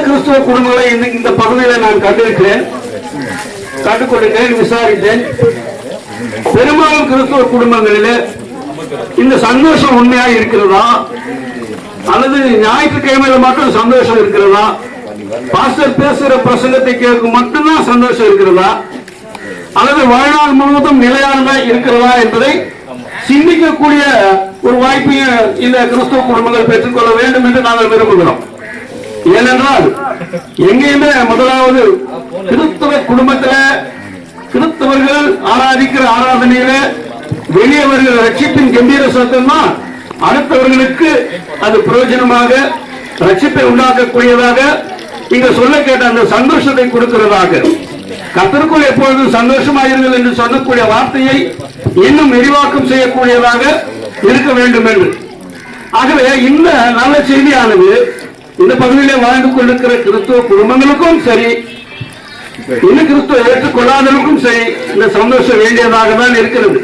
கிறிஸ்துவ குடும்பங்களை இந்த- இந்த நான் கண்டிருக்கிறேன். கண்டுகொண்டிருக்கிறேன் விசாரித்தேன். பெரும்பாலும் கிறிஸ்துவ குடும்பங்களில் இந்த சந்தோஷம் உண்மையா இருக்கிறதா? அல்லது ஞாயிற்றுக்கிழமையில மட்டும் சந்தோஷம் இருக்கிறதா? பாஸ்டர் பேசுகிற பிரசங்கத்தை கேட்கும் மட்டும்தான் சந்தோஷம் இருக்கிறதா? அல்லது வாழ்நாள் முழுவதும் நிலையானதா இருக்கிறதா என்பதை சிந்திக்கக்கூடிய ஒரு வாய்ப்பையும் இந்த கிறிஸ்துவ குடும்பங்கள் பெற்றுக்கொள்ள வேண்டும் என்று நாங்கள் விரும்புகிறோம். ஏனென்றால் எங்கேயுமே முதலாவது கிறிஸ்தவ குடும்பத்தில் கிறிஸ்தவர்கள் ஆராதிக்கிற ஆராதனையில வெளியவர்கள் ரட்சிப்பின் கம்பீர சத்தம் தான் அடுத்தவர்களுக்கு அது பிரயோஜனமாக ரட்சிப்பை உண்டாக்கக்கூடியதாக இங்க சொல்ல கேட்ட அந்த சந்தோஷத்தை கொடுக்கிறதாக. கத்தருக்குள் எப்பொழுதும் சந்தோஷமாயிருங்கள் என்று சொல்லக்கூடிய வார்த்தையை இன்னும் விரிவாக்கம் செய்யக்கூடியதாக இருக்க வேண்டும் என்று. ஆகவே இந்த நல்ல செய்தியானது இந்த பகுதியில வாழ்ந்து கொண்டிருக்கிற கிறிஸ்துவ குடும்பங்களுக்கும் சரி இன்னும் கிறிஸ்துவ ஏற்றுக்கொள்ளாதவர்களுக்கும் சரி இந்த சந்தோஷம் வேண்டியதாக தான் இருக்கிறது.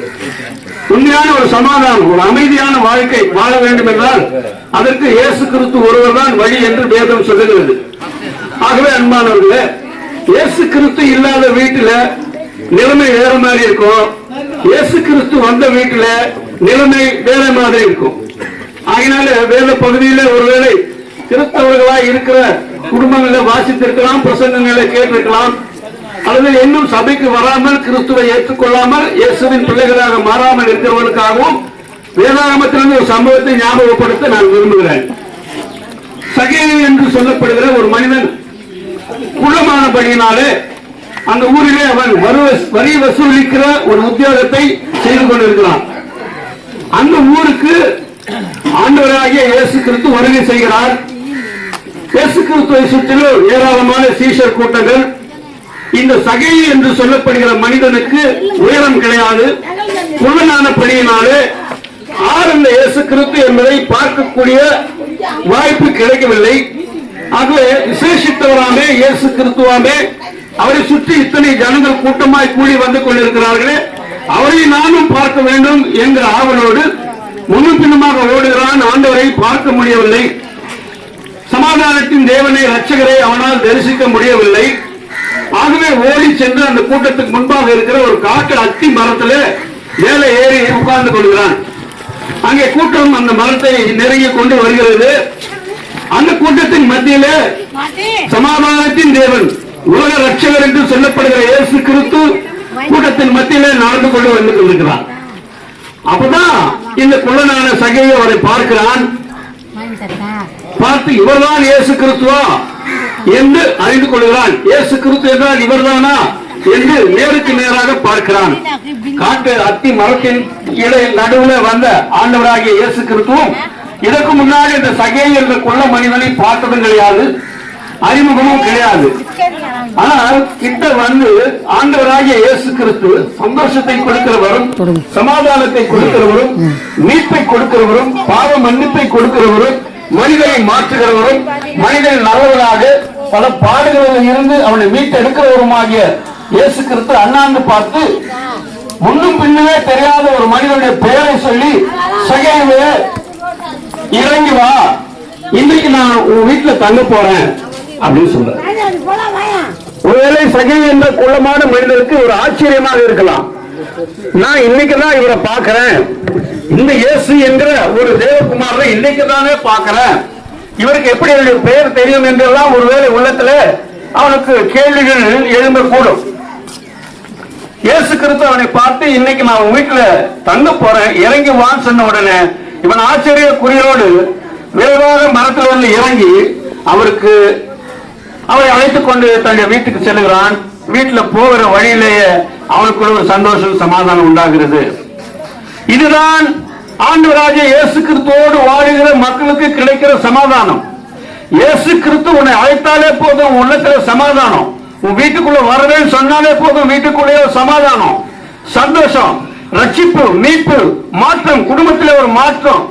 உண்மையான ஒரு சமாதானம் ஒரு அமைதியான வாழ்க்கை வாழ வேண்டும் என்றால் அதற்கு இயேசு கிறிஸ்து ஒருவர் தான் வழி என்று வேதம் சொல்லுகிறது. ஆகவே அன்பானவர்களே இயேசு கிறிஸ்து இல்லாத வீட்டுல நிலைமை வேற மாதிரி இருக்கும். இயேசு கிறிஸ்து வந்த வீட்டுல நிலைமை வேற மாதிரி இருக்கும். அதனால வேத பகுதியில ஒருவேளை இருக்கிற குடும்பங்களை வாசித்திருக்கலாம் பிரசங்கங்களை கேட்டிருக்கலாம். அல்லது இன்னும் சபைக்கு வராமல் கிறிஸ்துவை ஏற்றுக்கொள்ளாமல் இயேசுவின் பிள்ளைகளாக மாறாமல் இருக்கிறவர்களுக்காகவும் வேதாகமத்திலிருந்து ஒரு சம்பவத்தை ஞாபகப்படுத்த நான் விரும்புகிறேன். சகேவி என்று சொல்லப்படுகிற ஒரு மனிதன் குள்ளமானபடியினாலே அந்த ஊரிலே அவன் வரி வசூலிக்கிற ஒரு உத்தியோகத்தை செய்து கொண்டிருக்கிறான். அந்த ஊருக்கு ஆண்டவராகிய இயேசு கிறிஸ்து வருகை செய்கிறார். இயேசு கிறிஸ்துவை சுற்றிலும் ஏராளமான சீஷர் கூட்டங்கள். இந்த சகை என்று சொல்லப்படுகிற மனிதனுக்கு உயரம் கிடையாது. குள்ளனான படியினாலே ஆர் இந்த இயேசு கிறிஸ்து என்பதை பார்க்கக்கூடிய வாய்ப்பு கிடைக்கவில்லை. ஆகவே விசேஷித்தவராமே இயேசு கிறிஸ்துவாமே அவரை சுற்றி இத்தனை ஜனங்கள் கூட்டமாய் கூடி வந்து கொண்டிருக்கிறார்களே அவரை நானும் பார்க்க வேண்டும் என்கிற ஆவலோடு முன்னும் பின்னுமாக ஓடுகிறான். ஆண்டவரை பார்க்க முடியவில்லை. சமாதானத்தின் தேவனை ரட்சகரை அவனால் தரிசிக்க முடியவில்லை. ஆகவே ஓடி சென்று அந்த கூட்டத்துக்கு முன்பாக இருக்கிற ஒரு காட்டு அத்தி மரத்துல மேலே ஏறி உட்கார்ந்து கொள்கிறான். அங்கே கூட்டம் அந்த மரத்தை நெருங்கி கொண்டு வருகிறது. அந்த கூட்டத்தின் மத்தியிலே சமாதானத்தின் தேவன் உலக ரட்சகர் என்று சொல்லப்படுகிற இயேசு கிறிஸ்து கூட்டத்தின் மத்தியிலே நடந்து கொண்டு வந்து கொண்டிருக்கிறார். அப்பதான் இந்த குள்ளனான சகையை அவரை பார்க்கிறான். பார்த்து இவர்தான் இயேசு கிறிஸ்துவா என்று அறிந்து கொள்கிறான். இயேசு கிறிஸ்து என்றால் இவர்தானா என்று நேருக்கு நேராக பார்க்கிறான். காட்டு அத்தி மரத்தின் இடை நடுவில் வந்த ஆண்டவராகிய இயேசு கிறிஸ்துவும் இதற்கு முன்னாடி இந்த சகை என்ற கொள்ள மனிதனை பார்த்ததும் கிடையாது. அறிமுகமும் கிடையாது. ஆனால் கிட்ட வந்து ஆண்டவராகிய இயேசு கிறிஸ்து சந்தோஷத்தை கொடுக்கிறவரும் சமாதானத்தை கொடுக்கிறவரும் மீட்பை கொடுக்கிறவரும் பாவ மன்னிப்பை கொடுக்கிறவரும் மனிதனை மாற்றுகிறவரும் மனிதன் நல்லவராக பல பாடுகளில் இருந்து அவனை மீட்டெடுக்கிறவருமாகிய இயேசு கிறிஸ்து அண்ணாந்து பார்த்து முன்னும் பின்னுமே தெரியாத ஒரு மனிதனுடைய பெயரை சொல்லி சகைவே இறங்கி வா. இன்னைக்கு நான் உன் வீட்டுல தங்க போறேன். அப்படின்னு சொல்றேன் ஒருவேளை சகை என்ற குள்ளமான மனிதனுக்கு ஒரு ஆச்சரியமாக இருக்கலாம். நான் இன்னைக்கு தான் இவரை பாக்குறேன் இந்த இயேசு என்கிற ஒரு தேவகுமாரனை இன்னைக்கு தானே பாக்குறேன் இவருக்கு எப்படி என்னுடைய பெயர் தெரியும் என்றெல்லாம் ஒருவேளை உள்ளத்துல அவனுக்கு கேள்விகள் எழும்பக்கூடும். இயேசு கிறிஸ்து அவனை பார்த்து இன்னைக்கு நான் உன் வீட்டுல தங்க போறேன். இறங்கி வான் சொன்ன உடனே இவன் ஆச்சரிய குறியோடு விரைவாக மரத்தில் வந்து இறங்கி அவருக்கு அவரை அழைத்துக் கொண்டு தன்னுடைய வீட்டுக்கு செல்லுகிறான். வீட்டுல போகிற வழியிலேயே அவனுக்குள்ள ஒரு சந்தோஷம் சமாதானம் உண்டாகிறது. இதுதான் ஆண்டவராகிய இயேசு கிறிஸ்துவோடு வாழுகிற மக்களுக்கு கிடைக்கிற சமாதானம். இயேசு கிறிஸ்து உன்னை அழைத்தாலே போதும் உள்ளத்துல சமாதானம். உன் வீட்டுக்குள்ள வரவேன்னு சொன்னாலே போதும் வீட்டுக்குள்ளே சமாதானம். சந்தோஷம் ரட்சிப்பு மீட்பு மாற்றம் குடும்பத்தில் ஒரு மாற்றம்.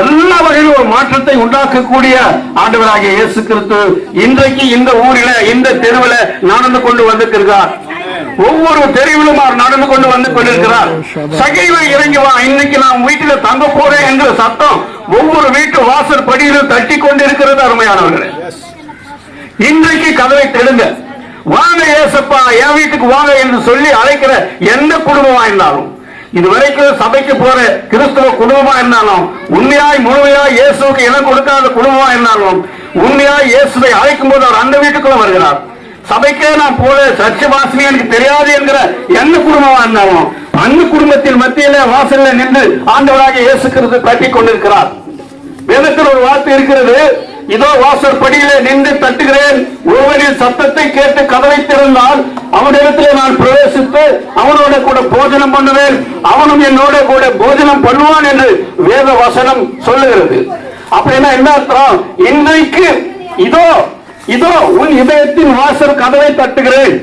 எல்லா வகையிலும் ஒரு மாற்றத்தை உண்டாக்கக்கூடிய ஆண்டவராகிய இயேசு கிறிஸ்து இன்றைக்கு இந்த ஊரில இந்த தெருவில் நடந்து கொண்டு வந்திருக்கிறார் ஒவ்வொரு தெருவிலும் அவர் நடந்து கொண்டு வந்து கொண்டிருக்கிறார். சகைவை இறங்கி வா இன்னைக்கு நான் வீட்டில் தங்க போறேன் என்ற சத்தம் ஒவ்வொரு வீட்டு வாசல் படியிலும் தட்டி கொண்டு இருக்கிறது அருமையானவர்களே. இன்றைக்கு கதவை தெடுங்க. வாங்க ஏசப்பா என் வீட்டுக்கு வாங்க என்று சொல்லி அழைக்கிற எந்த குடும்பமா இருந்தாலும் இதுவரைக்கும் சபைக்கு போற கிறிஸ்தவ குடும்பமா இருந்தாலும் உண்மையாய் முழுமையாய் இயேசுக்கு இடம் கொடுக்காத குடும்பமா இருந்தாலும் உண்மையாய் இயேசுவை அழைக்கும் போது அவர் அந்த வீட்டுக்குள்ள வருகிறார். சபைக்கே நான் போல சர்ச்சு வாசனை எனக்கு தெரியாது என்கிற என்ன குடும்பமா இருந்தாலும் அந்த குடும்பத்தின் மத்தியில வாசல்ல நின்று ஆண்டவராக இயேசு கிறிஸ்து தட்டிக் கொண்டிருக்கிறார். வேதத்தில் ஒரு வார்த்தை இருக்கிறது இதோ வாசல் படியிலே நின்று தட்டுகிறேன். ஒருவரின் சத்தத்தை கேட்டு கதவை திறந்தால் அவனிடத்திலே நான் பிரவேசித்து அவனோட கூட போஜனம் பண்ணுவேன். அவனும் என்னோட கூட போஜனம் பண்ணுவான் என்று வேத வசனம் சொல்லுகிறது. அப்படின்னா என்ன அர்த்தம்? இன்றைக்கு இதோ இதோ உன் இதயத்தின் வாசல் கதவை தட்டுகிறேன்.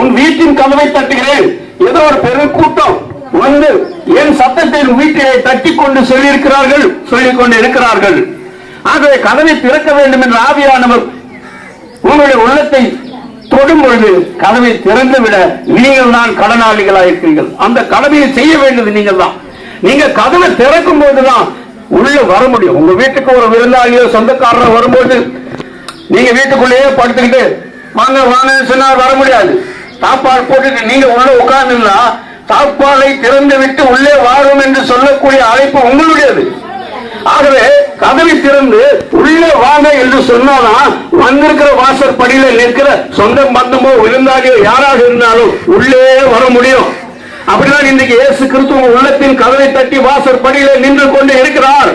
உன் வீட்டின் கதவை தட்டுகிறேன். ஏதோ ஒரு பெரும் கூட்டம் வந்து என் சத்தத்தை வீட்டிலே தட்டி கொண்டு சொல்லியிருக்கிறார்கள் சொல்லிக் கொண்டு இருக்கிறார்கள். ஆகவே கதவை திறக்க வேண்டும் என்ற ஆவியானவர் உங்களுடைய உள்ளத்தை தொடும் பொழுது கதவை திறந்து விட நீங்கள் தான் கடனாளிகளாக இருக்கிறீர்கள் அந்த கடமையை செய்ய வேண்டியது நீங்கள் தான். நீங்க கதவை திறக்கும் போதுதான் உள்ள வர முடியும். உங்க வீட்டுக்கு ஒரு விருந்தாளியோ சொந்தக்காரரோ வரும்போது நீங்க வீட்டுக்குள்ளேயே படுத்துக்கிட்டு வாங்க வாங்கன்னு சொன்னா வர முடியாது. தாப்பால் போட்டுட்டு நீங்க உள்ள உட்கார்ந்துன்னா தாப்பாலை திறந்து விட்டு உள்ளே வாரும் என்று சொல்லக்கூடிய அழைப்பு உங்களுடையது. ஆகவே கதவை திறந்து உள்ளே வாங்க என்று சொன்னாதான் வந்திருக்கிற வாசல் படியில நிற்கிற சொந்த பந்தமோ விருந்தாளியோ யாராக இருந்தாலும் உள்ளே வர முடியும். அப்படிதான் இன்றைக்கு இயேசு கிறிஸ்து உள்ளத்தின் கதவை தட்டி வாசற்படியில நின்று கொண்டு இருக்கிறார்.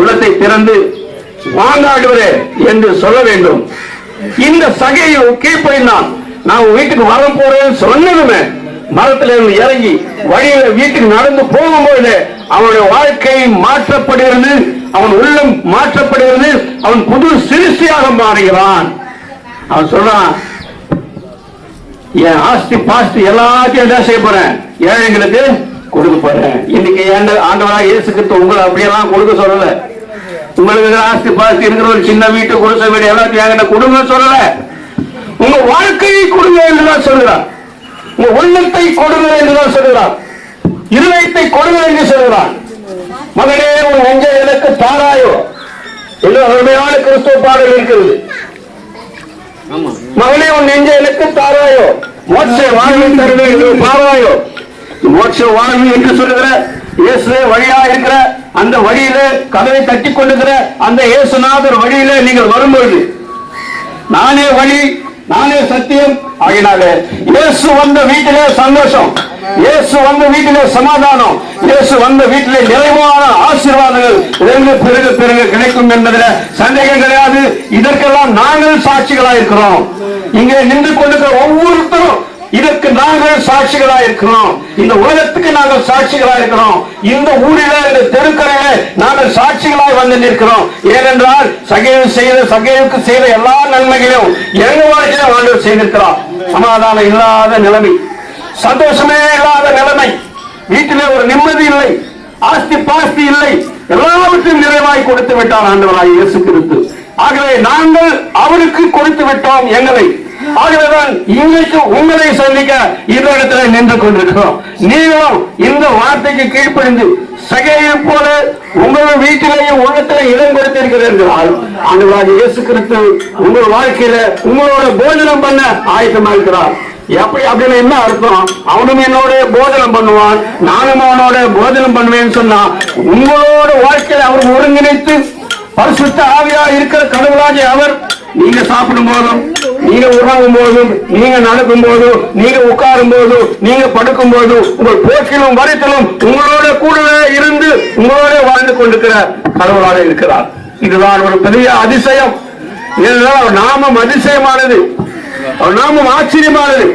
உள்ளத்தை திறந்து வாங்காடுவரே என்று சொல்ல வேண்டும். இந்த சகையை கீழ்ப்படிந்தான் நான் வீட்டுக்கு வர போறேன்னு சொன்னதுமே மரத்துல இருந்து இறங்கி வழியில வீட்டுக்கு நடந்து போகும்போது அவனுடைய வாழ்க்கை மாற்றப்படுகிறது அவன் உள்ளம் மாற்றப்படுகிறது அவன் புது சிறுசியாக மாறுகிறான். அவன் சொல்றான் என் ஆஸ்தி பாஸ்தி எல்லாத்தையும் என்ன செய்ய போறேன். ஏழைங்களுக்கு கொடுக்க போறேன். இன்னைக்கு ஆண்டவராக இயேசுக்கு உங்களை அப்படியெல்லாம் கொடுக்க சொல்லல. உங்களுக்கு ஆஸ்தி பாஸ்தி இருக்கிற ஒரு சின்ன வீட்டு குடிசை வீடு எல்லாத்தையும் என்கிட்ட கொடுங்க சொல்லல. உங்க வாழ்க்கையை கொடுங்க என்றுதான் சொல்கிறார். உங்க உள்ளத்தை கொடுங்க என்றுதான் சொல்கிறார். இருதயத்தை கொடுங்க என்று சொல்கிறார். மகனே உன் நெஞ்ச எனக்கு தாராயோ. என்று அருமையான கிறிஸ்துவ பாடல் இருக்கிறது. மகனே உன் நெஞ்ச எனக்கு தாராயோ. மோட்ச வாழ்வை தருவேன் என்று பாராயோ. மோட்ச வாழ்வு என்று சொல்லுகிற இயேசுவே வழியா இருக்கிற அந்த வழியில கதவை தட்டி கொள்ளுகிற அந்த இயேசுநாதர் வழியில நீங்கள் வரும்பொழுது நானே வழி நானே சத்தியம். ஆகினாலே இயேசு வந்த வீட்டிலே சந்தோஷம் இயேசு வந்த வீட்டிலே சமாதானம் இயேசு வந்த வீட்டிலே நிறைவான ஆசீர்வாதங்கள் ரெண்டு பெருக பெருக கிடைக்கும் என்பதில் சந்தேகம் கிடையாது. இதற்கெல்லாம் நாங்கள் சாட்சிகளாக இருக்கிறோம் இங்கே நின்று கொண்டிருக்கிற ஒவ்வொருத்தரும் இதற்கு நாங்கள் சாட்சிகளா இருக்கிறோம் இந்த உலகத்துக்கு நாங்கள் சாட்சிகளா இருக்கிறோம் இந்த ஊரில இந்த தெருக்கரையில நாங்கள் சாட்சிகளாய் வந்து நிற்கிறோம். ஏனென்றால் சகைவு செய்த சகைவுக்கு செய்த எல்லா நன்மைகளையும் எங்க வாழ்க்கையில ஆண்டவர் செய்திருக்கிறார். சமாதானம் இல்லாத நிலைமை. சந்தோஷமே இல்லாத நிலைமை. வீட்டிலே ஒரு நிம்மதி இல்லை. ஆஸ்தி பாஸ்தி இல்லை. எல்லாவற்றையும் நிறைவாய் கொடுத்து விட்டார் ஆண்டவராய் இயேசு கிறிஸ்து. ஆகவே நாங்கள் அவருக்கு கொடுத்து விட்டோம் எங்களை. ஆகவேதான் இன்றைக்கு உங்களை சந்திக்க இந்த இடத்துல நின்று கொண்டிருக்கிறோம். நீங்களும் இந்த வார்த்தைக்கு கீழ்ப்படிந்து சகையை போல உங்கள் வீட்டிலேயும் உள்ளத்திலே இடம் கொடுத்திருக்கிறீர்கள் ஆண்டவராக இயேசு கிறிஸ்து உங்கள் வாழ்க்கையில உங்களோட போஜனம் பண்ண ஆயத்தமா இருக்கிறார். எப்படி அப்படின்னு என்ன அர்த்தம்? அவனும் என்னோட போதனம் பண்ணுவான் நானும் அவனோட போதனம் பண்ணுவேன்னு சொன்னா உங்களோட வாழ்க்கையில அவர் ஒருங்கிணைத்து பரிசுத்த ஆவியா இருக்கிற கடவுளாகிய அவர் நீங்க சாப்பிடும் போதும் நீங்க உறங்கும் போதும் நீங்க நடக்கும் போதும் நீங்க உட்காரும் போதும் நீங்க படுக்கும் போதும் உங்கள் போக்கிலும் வரித்திலும் உங்களோட கூடவே இருந்து உங்களோட வாழ்ந்து கொண்டிருக்கிற கடவுளாக இருக்கிறார். இதுதான் ஒரு பெரிய அதிசயம். ஏனென்றால் அவர் நாமம் அதிசயமானது. அவர் நாமம் ஆச்சரியமானது.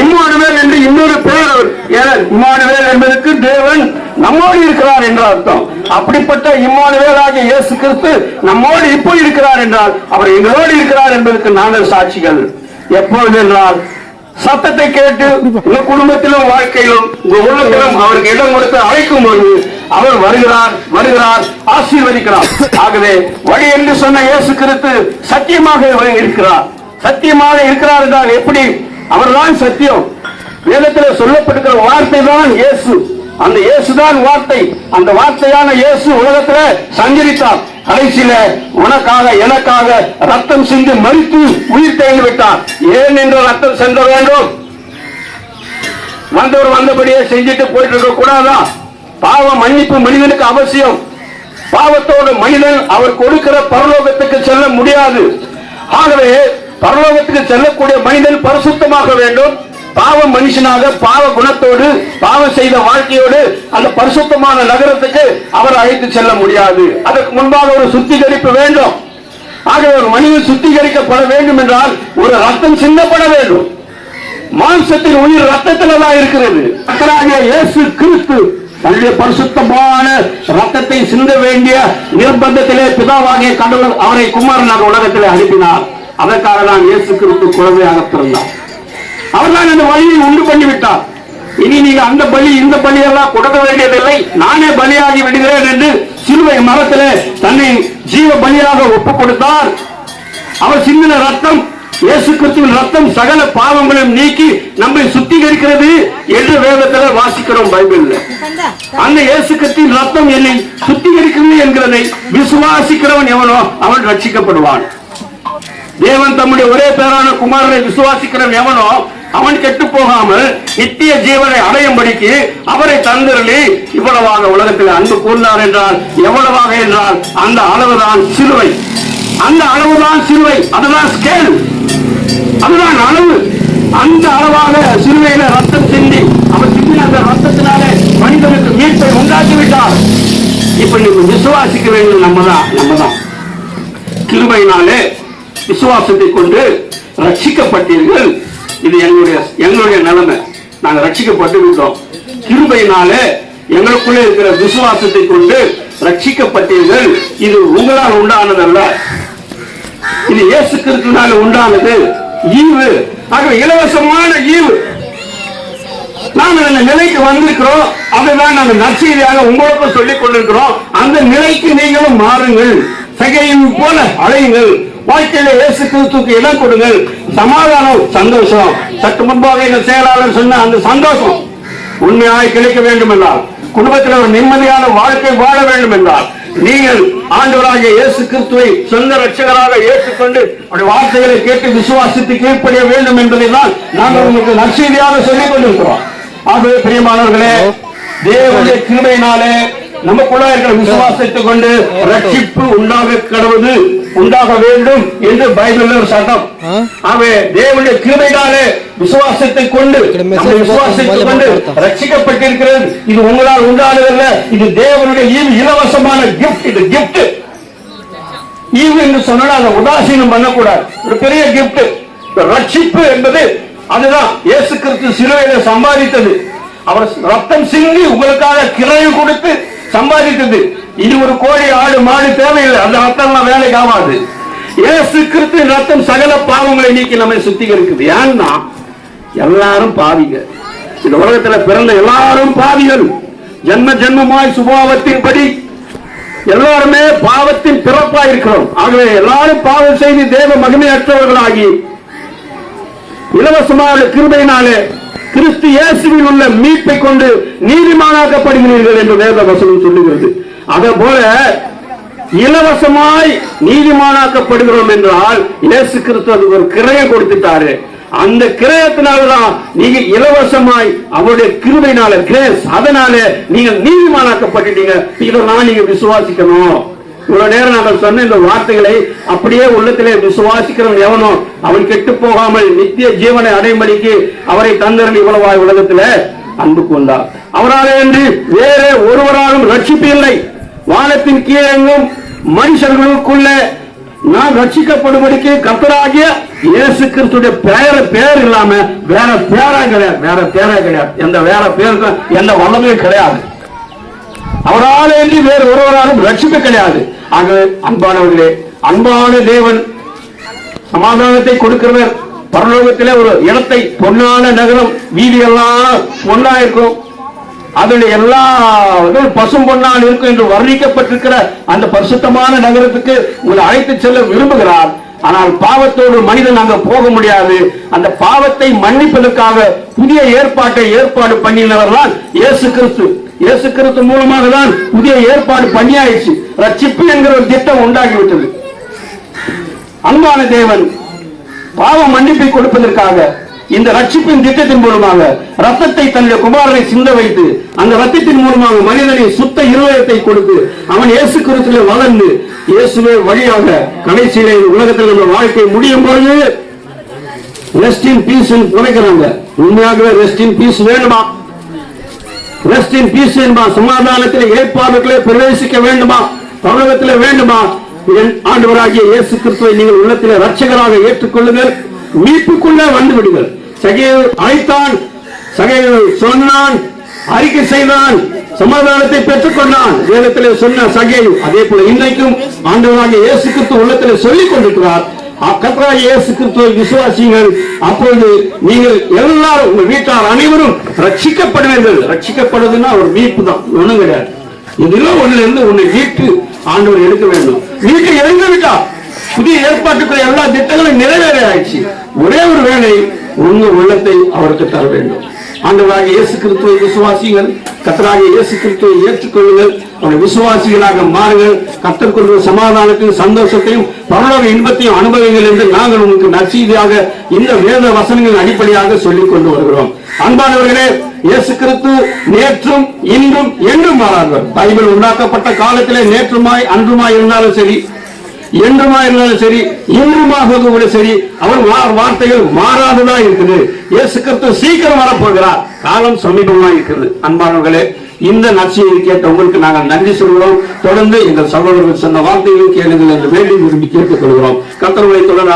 இம்மானுவேல் என்று இன்னொரு பேர் அவர். ஏனெனில் இம்மானுவேல் என்பதற்கு தேவன் நம்மோடு இருக்கிறார் என்ற அர்த்தம். அப்படிப்பட்ட இம்மானுவேல் ஆகிய இயேசு கிறிஸ்து நம்மோடு இப்போ இருக்கிறார் என்றால் அவர் எங்களோடு இருக்கிறார் என்பதற்கு நாங்கள் சாட்சிகள். எப்பொழுது என்றால் சத்தத்தை கேட்டு உங்க குடும்பத்திலும் வாழ்க்கையிலும் உங்க உள்ளத்திலும் அவருக்கு இடம் கொடுத்து அழைக்கும் போது அவர் வருகிறார் வருகிறார் ஆசீர்வதிக்கிறார். ஆகவே வழி என்று சொன்ன இயேசு கிறிஸ்து சத்தியமாக இருக்கிறார். சத்தியமாக இருக்கிறார் என்றால் எப்படி அவர்தான் சத்தியம். வேதத்தில் சொல்லப்பட்டிருக்கிற வார்த்தை தான் இயேசு. அந்த இயேசுதான் வார்த்தை. அந்த வார்த்தையான இயேசு உலகத்துல சஞ்சரித்தார். கடைசியில உனக்காக எனக்காக ரத்தம் சிந்து மறித்து உயிர் தேங்கி விட்டார் ஏன் என்று ரத்தம் சென்ற வேண்டும்? வந்தவர் வந்தபடியே செஞ்சுட்டு போயிட்டு இருக்க கூடாதான் பாவ மன்னிப்பு மனிதனுக்கு அவசியம். பாவத்தோடு மனிதன் அவர் கொடுக்கிற பரலோகத்துக்கு செல்ல முடியாது. ஆகவே பரலோகத்துக்கு செல்லக்கூடிய மனிதன் பரிசுத்தமாக வேண்டும். பாவ மனுஷனாக பாவ குணத்தோடு பாவம் செய்த வாழ்க்கையோடு அந்த பரிசுத்தமான நகரத்துக்கு அவர் அழைத்து செல்ல முடியாது. அதற்கு முன்பாக ஒரு சுத்திகரிப்பு வேண்டும். ஆகவே ஒரு மனிதன் சுத்திகரிக்கப்பட வேண்டும் என்றால் ஒரு ரத்தம் சிந்தப்பட வேண்டும். மாம்சத்தின் உயிர் ரத்தத்தில் தான் இருக்கிறது இயேசு கிறிஸ்து தன்னுடைய பரிசுத்தமான ரத்தத்தை சிந்த வேண்டிய நிர்பந்தத்திலே பிதாவாகிய கடவுள் அவரை குமாரனாக உலகத்திலே அனுப்பினார். அதற்காக தான் இயேசு கிறிஸ்து குழந்தையாக பிறந்தார். அவர்தான் இந்த வழியை உண்டு பண்ணிவிட்டார். இனி நீங்க அந்த பலி இந்த பலி எல்லாம் கொடுக்க வேண்டியதில்லை. நானே பலியாகி விடுகிறேன் என்று சிலுவை மரத்திலே தன்னை ஜீவ பலியாக ஒப்புக் கொடுத்தார். அவர் சிந்தின ரத்தம் இயேசு கிறிஸ்துவின் ரத்தம் சகல பாவங்களையும் நீக்கி நம்மை சுத்திகரிக்கிறது என்று வேதத்தில் வாசிக்கிறோம் பைபிள்ல. அந்த இயேசு கிறிஸ்துவின் ரத்தம் என்னை சுத்திகரிக்கிறது என்கிறதை விசுவாசிக்கிறவன் எவனோ அவன் ரட்சிக்கப்படுவான். தேவன் தம்முடைய ஒரே பேரான குமாரனை விசுவாசிக்கிறவன் எவனோ அவன் கெட்டு போகாமல் நித்திய ஜீவனை அடையும்படிக்கு அவரை தந்திரலி இவ்வளவாக உலகத்தில் அன்பு கூர்ந்தார் என்றால் எவ்வளவாக என்றால் அந்த அளவுதான் சிலுவை. அந்த அளவுதான் சிலுவை. அதுதான் ஸ்கேல் அதுதான் அளவு. அந்த அளவாக சிலுவையில ரத்தம் சிந்தி அவர் சிந்தி அந்த ரத்தத்தினாலே மனிதனுக்கு மீட்பை உண்டாக்கி விட்டார் இப்ப நீங்க விசுவாசிக்க வேண்டும் நம்ம தான் நம்ம தான் கிருபையினாலே விசுவாசத்தை கொண்டு ரட்சிக்கப்பட்டீர்கள். இது எங்களுடைய எங்களுடைய நிலைமை. நாங்கள் ரட்சிக்கப்பட்டு விட்டோம். கிருபையினாலே எங்களுக்குள்ளே இருக்கிற விசுவாசத்தை கொண்டு ரட்சிக்கப்பட்டீர்கள். இது உங்களால் உண்டானதல்ல. இது இயேசு கிறிஸ்துனால உண்டானது. ஈவு. ஆக இலவசமான ஈவு. நாம் அந்த நிலைக்கு வந்திருக்கிறோம். அதுதான் நாங்கள் நற்செய்தியாக உங்களுக்கும் சொல்லிக் கொண்டிருக்கிறோம். அந்த நிலைக்கு நீங்களும் மாறுங்கள். சகையின் போல அழையுங்கள் வாழ்க்கையில இயேசு கிறிஸ்துக்கு இடம் கொடுங்கள். சமாதானம் சந்தோஷம். சற்று முன்பாக எங்க செயலாளர் சொன்ன அந்த சந்தோஷம் உண்மையாய் கிடைக்க வேண்டும் என்றால் குடும்பத்தில் ஒரு நிம்மதியான வாழ்க்கை வாழ வேண்டும் என்றால் நீங்கள் ஆண்டவராகிய இயேசு கிறிஸ்துவை சொந்த ரட்சகராக ஏற்றுக்கொண்டு அவருடைய வார்த்தைகளை கேட்டு விசுவாசித்து கீழ்ப்படிய வேண்டும் என்பதை தான் நாங்கள் உங்களுக்கு நற்செய்தியாக சொல்லிக் கொண்டிருக்கிறோம். ஆகவே பிரியமானவர்களே தேவனுடைய கிருபையினாலே நமக்குள்ள இருக்கிற விசுவாசத்தை கொண்டு ரட்சிப்பு உண்டாக கடவுது உண்டாக வேண்டும் என்று பைபிள் ஒரு சட்டம். ஆகவே தேவனுடைய கிருபையினாலே விசுவாசத்தை கொண்டு விசுவாசத்தை கொண்டு ரட்சிக்கப்பட்டிருக்கிறது. இது உங்களால் உண்டானதல்ல. இது தேவனுடைய இலவசமான கிஃப்ட் இது கிஃப்ட் ஈவு என்று சொன்னால் அதை உதாசீனம் பண்ணக்கூடாது. ஒரு பெரிய கிஃப்ட் ரட்சிப்பு என்பது அதுதான். இயேசு கிறிஸ்து சிலுவையில சம்பாதித்தது. அவர் ரத்தம் சிந்தி உங்களுக்காக கிரையும் கொடுத்து சம்பாதித்தது. இது ஒரு கோழி ஆடு மாடு தேவையில்லை. அந்த ரத்தம்லாம் வேலைக்கு ஆகாது. இயேசு கிறிஸ்து ரத்தம் சகல பாவங்களை நீக்கி நம்மை சுத்திகரிக்குது. ஏன்னா எல்லாரும் பாவிங்க இந்த உலகத்துல பிறந்த எல்லாரும் பாவிகள். ஜென்ம ஜென்மமாய் சுபாவத்தின் படி எல்லாருமே பாவத்தின் பிறப்பா இருக்கிறோம். ஆகவே எல்லாரும் பாவம் செய்து தேவ மகிமையற்றவர்களாகி இலவசமான கிருபையினாலே கிறிஸ்து இயேசுவில் உள்ள மீட்பை கொண்டு நீதிமானாக்கப்படுகிறீர்கள் என்று வேத வசனம் சொல்லுகிறது. அதே போல இலவசமாய் நீதிமானாக்கப்படுகிறோம் என்றால் இயேசு கிறிஸ்து அது ஒரு கிரையை கொடுத்துட்டாரு. அந்த கிரயத்தினாலதான் நீங்க இலவசமாய் அவருடைய கிருபையினால கிரேஸ் அதனால நீங்க நீதிமானாக்கப்பட்டுட்டீங்க. இதெல்லாம் நீங்க விசுவாசிக்கணும். இவ்வளவு நேரம் நாங்கள் சொன்ன இந்த வார்த்தைகளை அப்படியே உள்ளத்திலே விசுவாசிக்கிறவன் எவனோ அவன் கெட்டு போகாமல் நித்திய ஜீவனை அடைமணிக்கு அவரை தந்தரன் இவ்வளவாய் உலகத்துல அன்பு கொண்டார் அவரால் என்று வேற ஒருவராலும் ரட்சிப்பு இல்லை வானத்தின் கீழெங்கும் மனுஷர்களுக்குள்ள நான் ரட்சிக்கப்படும்படிக்கு கத்தராகிய இயேசு கிறிஸ்துடைய பெயர் பேர் இல்லாம வேற பேரா கிடையாது வேற பேரா கிடையாது. எந்த வேற பேருக்கும் எந்த வல்லமையும் கிடையாது. அவரால் என்று வேறு ஒருவராலும் ரட்சிப்பு கிடையாது. ஆக அன்பானவர்களே அன்பான தேவன் சமாதானத்தை கொடுக்கிறவர். பரலோகத்திலே ஒரு இடத்தை பொன்னான நகரம் வீதி எல்லாம் பொன்னா இருக்கும் அதில் எல்லா பசும் பொன்னால் இருக்கும் என்று வர்ணிக்கப்பட்டிருக்கிற அந்த பரிசுத்தமான நகரத்துக்கு உங்களை அழைத்து செல்ல விரும்புகிறார். ஆனால் பாவத்தோடு மனிதன் அங்க போக முடியாது. அந்த பாவத்தை மன்னிப்பதற்காக புதிய ஏற்பாட்டை ஏற்பாடு பண்ணினவர் தான் இயேசு கிறிஸ்து. இயேசு கிறிஸ்து மூலமாக தான் புதிய ஏற்பாடு பண்ணியாயிடுச்சு. ரட்சிப்பு என்கிற ஒரு திட்டம் உண்டாகிவிட்டது. அன்பான தேவன் பாவ மன்னிப்பை கொடுப்பதற்காக இந்த ரட்சிப்பின் திட்டத்தின் மூலமாக ரத்தத்தை தன்னுடைய குமாரனை சிந்த வைத்து அந்த ரத்தத்தின் மூலமாக மனிதனை சுத்த இருதயத்தை கொடுத்து அவன் இயேசு கிறிஸ்துல வளர்ந்து இயேசுவே வழியாக கடைசியில உலகத்தில் நம்ம வாழ்க்கை முடியும் பொழுது ரெஸ்ட் இன் பீஸ் உண்மையாகவே ரெஸ்ட் இன் பீஸ் வேண்டுமா? ரெஸ்ட் இன் பீஸ் வேண்டுமா சமாதானத்தில் ஏற்பாடுகளை பிரவேசிக்க வேண்டுமா? தமிழகத்தில் வேண்டுமா? என் ஆண்டவராகிய இயேசு கிறிஸ்துவை நீங்கள் உள்ளத்தில் ரட்சகராக ஏற்றுக்கொள்ளுங்கள். மீட்புக்குள்ளே வந்து விடுங்கள் சகையை அழைத்தான். சகையை சொன்னான். அறிக்கை செய்தான். சமாதானத்தை பெற்றுக் கொண்டான் வேதத்திலே சொன்ன சகை அதே போல இன்றைக்கும் ஆண்டவராகிய இயேசு கிறிஸ்து உள்ளத்தில் சொல்லிக் கொண்டிருக்கிறார் கத்தராக இயேசு கிறிஸ்துவை விசுவாசிங்கள் அப்பொழுது நீங்கள் எல்லாரும் உங்கள் வீட்டார் அனைவரும் ரட்சிக்கப்படுவீர்கள். ரட்சிக்கப்படுவதுன்னா ஒரு மீட்பு தான். ஒண்ணும் கிடையாது. இதெல்லாம் ஒண்ணுல இருந்து உன்னை மீட்டு ஆண்டவர் எடுக்க வேண்டும். மீட்டு இறந்து விட்டா புதிய ஏற்பாட்டுக்குள்ள எல்லா திட்டங்களும் நிறைவேற ஆயிடுச்சு. ஒரே ஒரு வேலை உங்க உள்ளத்தை அவருக்கு தர வேண்டும். ஆண்டவராக இயேசு கிறிஸ்துவை விசுவாசிகள் கத்தராக இயேசு கிறிஸ்துவை ஏற்றுக்கொள்ளுங்கள். விசுவாசிகளாக மாறுங்கள். கத்தர் சமாதானத்தையும் சந்தோஷத்தையும் பரலோக இன்பத்தையும் அனுபவங்கள் என்று நாங்கள் உங்களுக்கு நற்செய்தியாக இந்த வேத வசனங்களின் அடிப்படையாக சொல்லிக் கொண்டு வருகிறோம். அன்பானவர்களே இயேசு கிறிஸ்து நேற்றும் இன்றும் என்றும் மாறார்கள் பைபிள் உண்டாக்கப்பட்ட காலத்திலே நேற்றுமாய் அன்றுமாய் இருந்தாலும் சரி என்றுமா இருந்தாலும் சரி இன்றுமாக கூட சரி அவர் வா- வார்த்தைகள் மாறாததா இருக்குது. இயேசு கிறிஸ்து சீக்கிரம் வரப்போகிறார். காலம் சமீபமா இருக்கிறது அன்பானவர்களே இந்த நற்செய்தி கேட்ட உங்களுக்கு நாங்கள் நன்றி சொல்கிறோம். தொடர்ந்து எங்கள் சகோதரர்கள் சொன்ன வார்த்தைகளை கேளுங்கள் என்று வேண்டி விரும்பி கேட்டுக்கொள்கிறோம் கத்தர்களை தொடர்